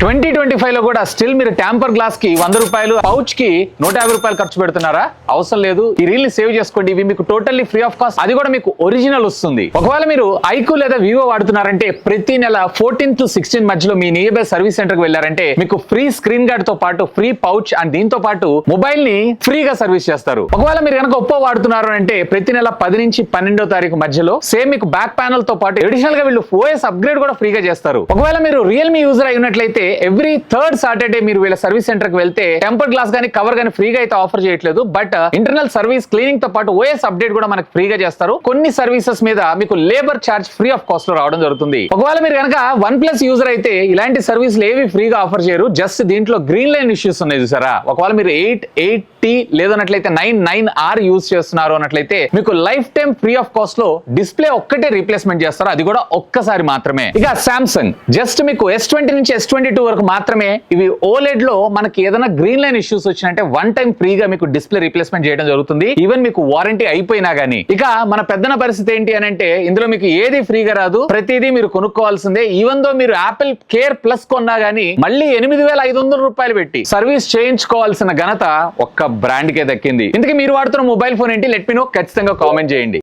Twenty twenty ఫైవ్లో కూడా still మీరు ట్యాంపర్ గ్లాస్కి వంద రూపాయలు పౌచ్కి నూట యాభై రూపాయలు ఖర్చు పెడుతున్నారా? అవసరం లేదు. ఈ రీల్ని సేవ్ చేసుకోండి. ఇవి మీకు టోటల్లీ ఫ్రీ ఆఫ్ కాస్ట్. అది కూడా మీకు ఒరిజినల్ వస్తుంది. ఒకవేళ మీరు ఐకు లేదా వివో వాడుతున్నారంటే ప్రతి నెల ఫోర్టీన్ టు సిక్స్టీన్ మధ్యలో మీ నియర్ బై సర్వీస్ సెంటర్కి వెళ్ళారంటే మీకు ఫ్రీ స్క్రీన్ గార్డ్తో పాటు ఫ్రీ పౌచ్ అండ్ దీంతో పాటు మొబైల్ని ఫ్రీగా సర్వీస్ చేస్తారు. ఒకవేళ మీరు కనుక ఒప్పో వాడుతున్నారు అంటే ప్రతి నెల పది నుంచి పన్నెండో తారీఖు మధ్యలో సేమ్ మీకు బ్యాక్ ప్యానల్తో పాటు అడిషనల్గా వీళ్ళు ఓఎస్ అప్గ్రేడ్ కూడా ఫ్రీగా చేస్తారు. ఒకవేళ మీరు రియల్మీ యూజర్ అయినట్లయితే ఎవ్రీ థర్డ్ సాటర్డే మీరు వీళ్ళ సర్వీస్ సెంటర్కి వెళ్తే టెంపర్ గ్లాస్ గానీ కవర్ గానీ ఫ్రీగా అయితే ఆఫర్ చేయట్లేదు. బట్ ఇంటర్నల్ సర్వీస్ క్లీనింగ్తో పాటు ఓఎస్ అప్డేట్ కూడా మనకు ఫ్రీగా చేస్తారు. కొన్ని సర్వీసెస్ మీద మీకు లేబర్ ఛార్జ్ ఫ్రీ ఆఫ్ కాస్ట్లో రావడం జరుగుతుంది. ఒకవేళ మీరు కనుక వన్ ప్లస్ యూజర్ అయితే ఇలాంటి సర్వీసులు ఏవి ఫ్రీగా ఆఫర్ చేయరు. జస్ట్ దీంట్లో గ్రీన్ లైన్ ఇష్యూస్ ఉన్నాయి చూసారా? ఒకవేళ మీరు ఎయిట్ ఎయిట్ టీ లేదన్నట్లయితే నైన్ నైన్ ఆర్ యూజ్ చేస్తున్నారు అన్నట్లయితే మీకు లైఫ్ టైం ఫ్రీ ఆఫ్ కాస్ట్లో డిస్ప్లే ఒక్కటే రీప్లేస్మెంట్ చేస్తారు. అది కూడా ఒక్కసారి మాత్రమే. ఇక సామ్సంగ్ జస్ట్ మీకు ఎస్ ట్వంటీ నుంచి ఎస్ ట్వంటీ టూ వరకు మాత్రమే ఇవి ఓలెడ్లో మనకి ఏదైనా గ్రీన్ లైన్ ఇష్యూస్ వచ్చినంటే వన్ టైం ఫ్రీగా మీకు డిస్ప్లే రీప్లేస్మెంట్ చేయడం జరుగుతుంది. ఈవెన్ మీకు వారంటీ అయిపోయినా గానీ. ఇక మన పెద్దన పరిస్థితి ఏంటి అని అంటే ఇందులో మీకు ఏది ఫ్రీగా రాదు. ప్రతిదీ మీరు కొనుక్కోవాల్సిందే. ఈవెన్ దో మీరు యాపిల్ కేర్ ప్లస్ కొన్నా గానీ మళ్ళీ ఎనిమిది వేల ఐదు వందల రూపాయలు పెట్టి సర్వీస్ చేయించుకోవాల్సిన ఘనత ఒక్క బ్రాండ్ కే దక్కింది. ఇందుకే మీరు వాడుతున్న మొబైల్ ఫోన్ ఏంటి? లెట్ మీ నో ఖచ్చితంగా కామెంట్ చేయండి.